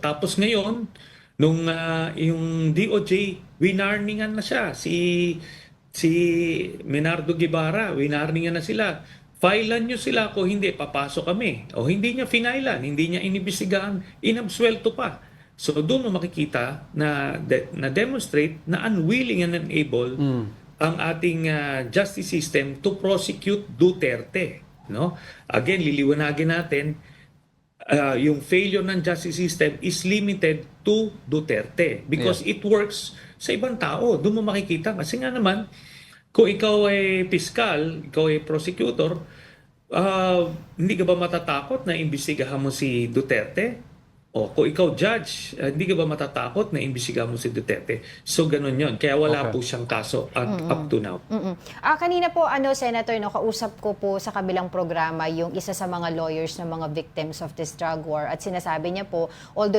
Tapos ngayon, nung ah, yung DOJ, winarningan na siya. Si si Menardo Guevara, winarningan na sila. Filean nyo sila kung hindi, papasok kami. O hindi niya finailan, hindi niya inibisigahan, inabsuelto pa. So doon mo makikita na, de- na demonstrate na unwilling and unable ang ating ah, justice system to prosecute Duterte. No? Again, liliwanagin natin, uh, yung failure ng justice system is limited to Duterte because it works sa ibang tao. Doon mo makikita. Kasi nga naman, kung ikaw ay piskal, ikaw ay prosecutor, ah, hindi ka ba matatakot na imbestigahan mo si Duterte? O kung ikaw judge, ah, hindi ka ba matatakot na imbestigahan mo si Duterte? So ganun yon Kaya wala Okay. po siyang kaso at, up to now. Ah, kanina po, ano, Senator, no, kausap ko po sa kabilang programa yung isa sa mga lawyers ng mga victims of this drug war at sinasabi niya po, although